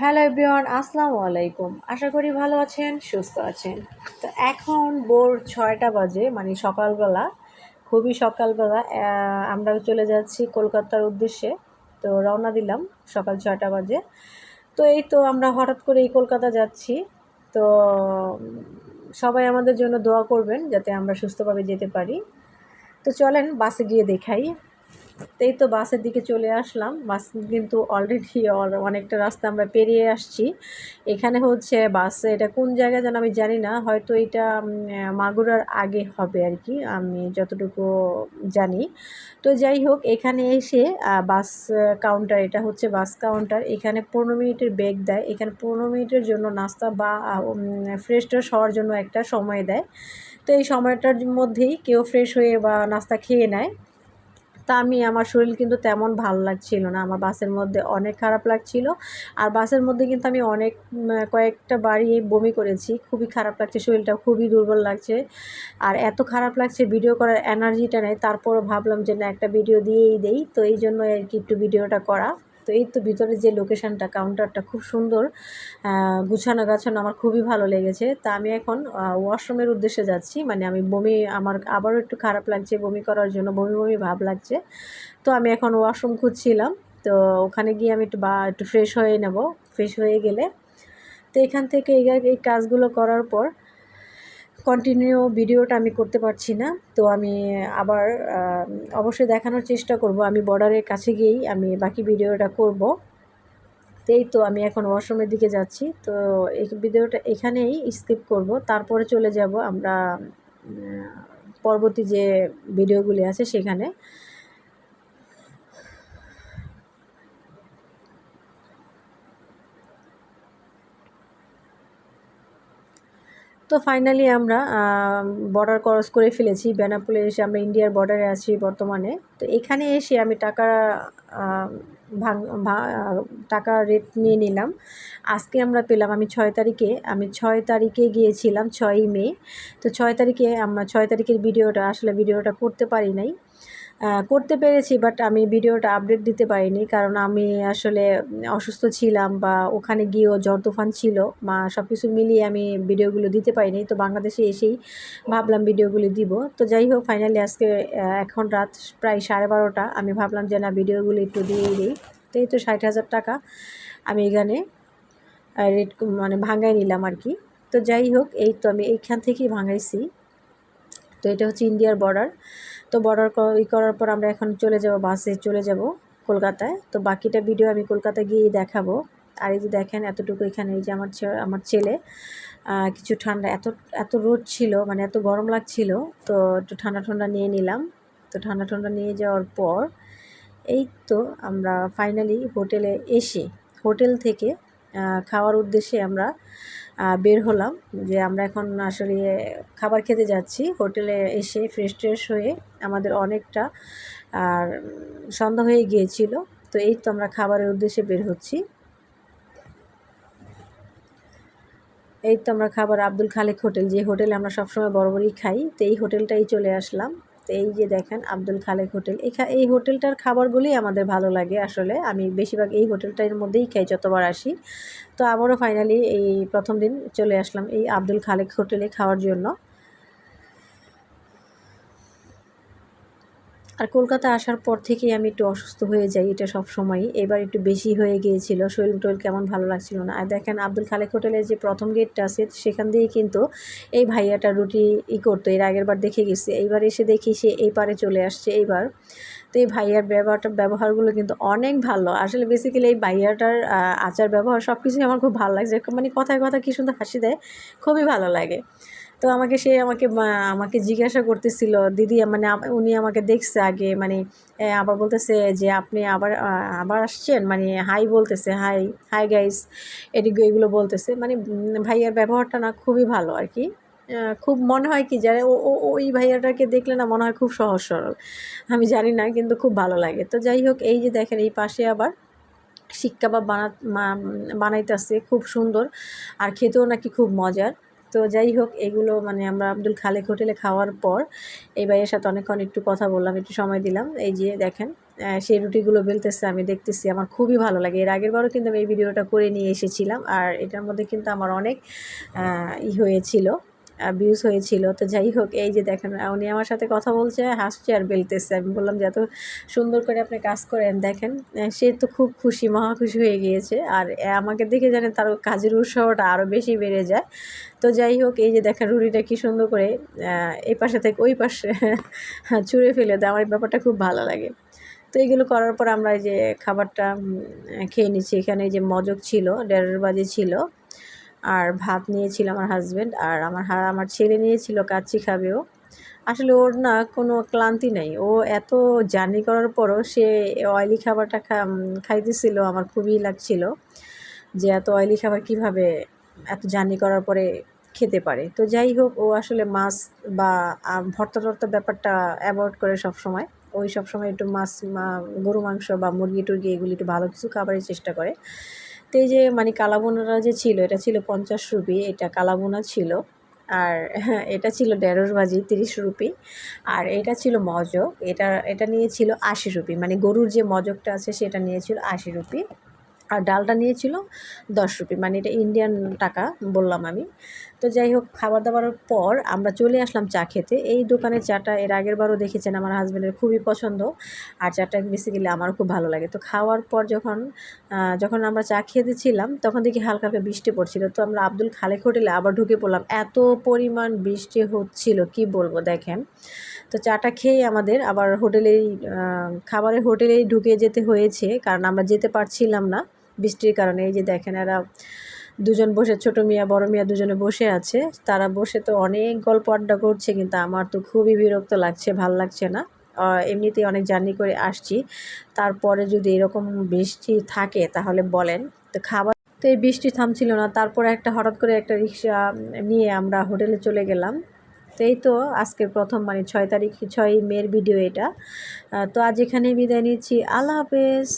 Hello everyone, আসসালামু আলাইকুম। আশা করি ভালো আছেন, সুস্থ আছেন। তো এখন ভোর ছয়টা বাজে মানে সকালবেলা, খুবই সকালবেলা আমরা চলে যাচ্ছি কলকাতার উদ্দেশ্যে। তো রওনা দিলাম সকাল ছয়টা বাজে। তো এই তো আমরা হঠাৎ করে এই কলকাতা যাচ্ছি। তো, সবাই আমাদের জন্য দোয়া করবেন যাতে আমরা সুস্থভাবে যেতে পারি। তো চলেন, বাসে গিয়ে দেখাই। তো এই তো বাসের দিকে চলে আসলাম। বাস কিন্তু অলরেডি অনেকটা রাস্তা আমরা পেরিয়ে আসছি। এখানে হচ্ছে বাস, এটা কোন জায়গায় যেন আমি জানি না, হয়তো এটা মাগুরার আগে হবে আর কি, আমি যতটুকু জানি। তো যাই হোক, এখানে এসে বাস কাউন্টার এটা হচ্ছে বাস কাউন্টার এখানে পনেরো মিনিটের ব্রেক দেয়। এখানে পনেরো মিনিটের জন্য নাস্তা বা ফ্রেশ ট্রেশ হওয়ার জন্য একটা সময় দেয়। তো এই সময়টার মধ্যেই কেউ ফ্রেশ হয়ে বা নাস্তা খেয়ে নেয়। তা আমি আমার শরীর কিন্তু তেমন ভালো লাগছিল না। আমার বাসের মধ্যে অনেক খারাপ লাগছিল। আর বাসের মধ্যে কিন্তু আমি অনেক কয়েকটা বাড়ি বমি করেছি। খুবই খারাপ লাগছে, শরীরটা খুবই দুর্বল লাগছে। আর এত খারাপ লাগছে ভিডিও করার এনার্জিটা নেই। তারপরও ভাবলাম যে না, একটা ভিডিও দিয়েই দেই। তো এই জন্য আর কি একটু ভিডিওটা করা। তো এই তো ভিতরে যে লোকেশনটা কাউন্টারটা খুব সুন্দর। গুছানো গাছানো আমার খুবই ভালো লেগেছে। তা আমি এখন ওয়াশরুমের উদ্দেশ্যে যাচ্ছি। মানে আমি বমি, আমার আবারও একটু খারাপ লাগছে বমি করার জন্য, বমি বমি ভাব লাগছে। তো আমি এখন ওয়াশরুম খুঁজছিলাম। তো ওখানে গিয়ে আমি একটু বা, একটু ফ্রেশ হয়ে নেব। ফ্রেশ হয়ে গেলে তো এখান থেকে এই কাজগুলো করার পর কন্টিনিউ ভিডিওটা আমি করতে পারছি না, তো আমি আবার অবশ্যই দেখানোর চেষ্টা করব। আমি বর্ডারের কাছে গিয়েই আমি বাকি ভিডিওটা করব। এই তো আমি এখন ওয়াশরুমের দিকে যাচ্ছি, তো এই ভিডিওটা এখানেই স্কিপ করব। তারপরে চলে যাব আমরা পরবর্তী যে ভিডিওগুলি আছে সেখানে। তো ফাইনালি আমরা বর্ডার ক্রস করে ফেলেছি। বেনাপুলে এসে আমরা ইন্ডিয়ার বর্ডারে আছি বর্তমানে। তো এখানে এসে আমি টাকা ভাঙ টাকা রেট নিয়ে নিলাম। আজকে আমরা পেলাম আমি ছয় তারিখে, আমি ছয় তারিখে গিয়েছিলাম ছয়ই মে। তো ছয় তারিখে আমরা, ছয় তারিখের ভিডিওটা, আসলে ভিডিওটা করতে পারি নাই। করতে পেরেছি বাট আমি ভিডিওটা আপডেট দিতে পারিনি, কারণ আমি আসলে অসুস্থ ছিলাম বা ওখানে গিয়েও জ্বর তুফান ছিল, মা সব কিছু মিলিয়ে আমি ভিডিওগুলো দিতে পারিনি, তো বাংলাদেশে এসেই ভাবলাম ভিডিওগুলি দিব। তো যাই হোক ফাইনালি আজকে এখন রাত প্রায় সাড়ে বারোটা, আমি ভাবলাম যে না, ভিডিওগুলো একটু দিয়েই দিই। তো এই তো ষাট হাজার টাকা আমি এখানে রেট মানে ভাঙাই নিলাম আর কি। তো যাই হোক, এই তো আমি এইখান থেকেই ভাঙাইছি। তো এটা হচ্ছে ইন্ডিয়ার বর্ডার তো বর্ডার ই করার পর আমরা এখন চলে যাব বাসে, চলে যাব কলকাতায়। তো বাকিটা ভিডিও আমি কলকাতা গিয়েই দেখাবো। আর এই যে দেখেন, এতটুকু এখানে এই যে আমার আমার ছেলে কিছু ঠান্ডা, এত এত রোদ ছিল মানে এত গরম লাগছিল, তো একটু ঠান্ডা ঠান্ডা নিয়ে নিলাম। তো ঠান্ডা ঠান্ডা নিয়ে যাওয়ার পর এই তো আমরা ফাইনালি হোটেলে এসে হোটেল থেকে খাওয়ার উদ্দেশ্যে আমরা বের হলাম। যে আমরা এখন আসলে খাবার খেতে যাচ্ছি। হোটেলে এসে ফ্রেশ ট্রেশ হয়ে আমাদের অনেকটা। আর সন্ধ্যা হয়ে গিয়েছিল, তো এই তো আমরা খাবারের উদ্দেশ্যে বের হচ্ছি। এই তো আমরা খাবার আব্দুল খালেক হোটেল, যে হোটেলে আমরা সবসময় বরাবরই খাই, তো এই হোটেলটাই চলে আসলাম। তো এই যে দেখেন আব্দুল খালেক হোটেল এই হোটেলটার খাবারগুলোই আমাদের ভালো লাগে আসলে। আমি বেশিরভাগ এই হোটেলটার মধ্যেই খাই যতবার আসি। তো আবারও ফাইনালি এই প্রথম দিন চলে আসলাম এই আব্দুল খালেক হোটেলে খাওয়ার জন্য। আর কলকাতা আসার পর থেকেই আমি একটু অসুস্থ হয়ে যাই, এটা সব সময়ই। এবার একটু বেশি হয়ে গিয়েছিল শরীর টরীর কেমন ভালো লাগছিল না। আর দেখেন আব্দুল খালেক হোটেলের যে প্রথম গেটটা আছে, সেখান দিয়েই কিন্তু এই ভাইয়াটা রুটি ই করতো, এর আগের বার দেখে গেছে। এইবার এসে দেখি সে এই পারে চলে আসছে এইবার। তো এই ভাইয়ার ব্যবহারটা, ব্যবহারগুলো কিন্তু অনেক ভালো। আসলে বেসিক্যালি এই ভাইয়াটার আচার, ব্যবহার সব কিছুই আমার খুব ভালো লাগছে। মানে কথায় কথা কী সুন্দর হাসি দেয়, খুবই ভালো লাগে। তো আমাকে সে আমাকে আমাকে জিজ্ঞাসা করতেছিল, দিদি মানে উনি আমাকে দেখছে আগে মানে আবার বলতেছে যে আপনি আবার আবার আসছেন? মানে হাই বলতেছে, হাই হাই গাইস। এদিকে, এগুলো বলতেছে। মানে ভাইয়ার ব্যবহারটা না খুবই ভালো আর কি। খুব মনে হয় কি, যারা ও, ও- ওই ভাইয়াটাকে দেখলে না মনে হয় খুব সহজ সরল। আমি জানি না, কিন্তু খুব ভালো লাগে। তো যাই হোক, এই যে দেখেন, এই পাশে আবার শিক কাবাব বানা বানাইতেছে, খুব সুন্দর। আর খেতেও নাকি খুব মজার। তো যাই হোক এগুলো মানে আমরা আব্দুল খালেক হোটেলে খাওয়ার পর এই ভাইয়ের সাথে অনেকক্ষণ একটু কথা বললাম, একটু সময় দিলাম। এই যে দেখেন সেই রুটিগুলো বেলতেছে, আমি দেখতেছি, আমার খুবই ভালো লাগে। এর আগের বারও কিন্তু আমি এই ভিডিওটা করে নিয়ে এসেছিলাম, আর এটার মধ্যে কিন্তু আমার অনেক ই হয়েছিল। ভিউজ হয়েছিল। তো যাই হোক, এই যে দেখেন, উনি আমার সাথে কথা বলছে, হাসছে আর বেলতেছে। আমি বললাম যে এত সুন্দর করে আপনি কাজ করেন, দেখেন সে তো খুব খুশি, মহা খুশি হয়ে গিয়েছে। আর আমাকে দেখে জানেন তার কাজের উৎসাহটা আরও বেশি বেড়ে যায়। তো যাই হোক, এই যে দেখেন রুটিটা কি সুন্দর করে এই পাশে থেকে ওই পাশে ছুঁড়ে ফেলে দেয়। আমার এই ব্যাপারটা খুব ভালো লাগে। তো এইগুলো করার পর আমরা যে খাবারটা খেয়ে নিচ্ছি। এখানে যে মজক ছিল দেড় বাজে ছিল। আর ভাত নিয়েছিল আমার হাজব্যান্ড আর আমার আমার ছেলে নিয়েছিল, কাচ্চি খাবেও আসলে ওর না কোনো ক্লান্তি নাই। ও এত জার্নি করার পরও সে অয়েলি খাবারটা খাইতেছিল, আমার খুবই লাগছিল যে এত অয়েলি খাবার কীভাবে এত জার্নি করার পরে খেতে পারে। তো যাই হোক, ও আসলে মাছ বা ভর্তা টর্তা ব্যাপারটা অ্যাভয়েড করে সব সময় ওই সব সময় একটু মাছ গরু, মাংস বা মুরগি টুরগি এগুলি একটু ভালো কিছু খাবারের চেষ্টা করে। তো যে মানে কালাবোনারা যে ছিল, এটা ছিল পঞ্চাশ রুপি, এটা কালাবোনা ছিল। আর এটা ছিল ঢেঁড়স বাজি তিরিশ রুপি। আর এটা ছিল মজক, এটা এটা নিয়েছিল আশি রুপি। মানে গরুর যে মজকটা আছে, সেটা নিয়েছিল আশি রুপি। আর ডালটা নিয়েছিল দশ রুপি মানে এটা ইন্ডিয়ান টাকা বললাম আমি। তো যাই হোক খাবার দাবারের পর আমরা চলে আসলাম চা খেতে। এই দোকানের চাটা এর আগের বারও দেখেছেন আমার হাজব্যান্ডের খুবই পছন্দ। আর চাটা বেসিক্যালি আমারও খুব ভালো লাগে। তো খাওয়ার পর যখন যখন আমরা চা খেতেছিলাম তখন দেখি হালকা হালকা বৃষ্টি পড়ছিল। তো আমরা আব্দুল খালেক হোটেলে আবার ঢুকে পড়লাম। এত পরিমাণ বৃষ্টি হচ্ছিল, কি বলব, দেখেন। তো চাটা খেয়ে আমাদের আবার হোটেলেই খাবারের হোটেলেই ঢুকে যেতে হয়েছে, কারণ আমরা যেতে পারছিলাম না। বৃষ্টির কারণে, এই যে দেখেন এরা দুজন বসে, ছোট মিয়া, বড় মিয়া দুজনে বসে আছে। তারা বসে তো অনেক গল্প আড্ডা করছে, কিন্তু আমার তো খুবই বিরক্ত লাগছে, ভালো লাগছে না। এমনিতেই অনেক জার্নি করে আসছি। তারপরে যদি এরকম বৃষ্টি থাকে, তাহলে বলেন। তো খাবার, তো এই বৃষ্টি থামছিল না। তারপরে একটা হঠাৎ করে একটা রিক্সা নিয়ে আমরা হোটেলে চলে গেলাম। তো এই তো আজকের প্রথম মানে ছয় তারিখ, ছয় মের ভিডিও এটা। তো আজ এখানেই বিদায় নিচ্ছি। আল্লাহ হাফেজ।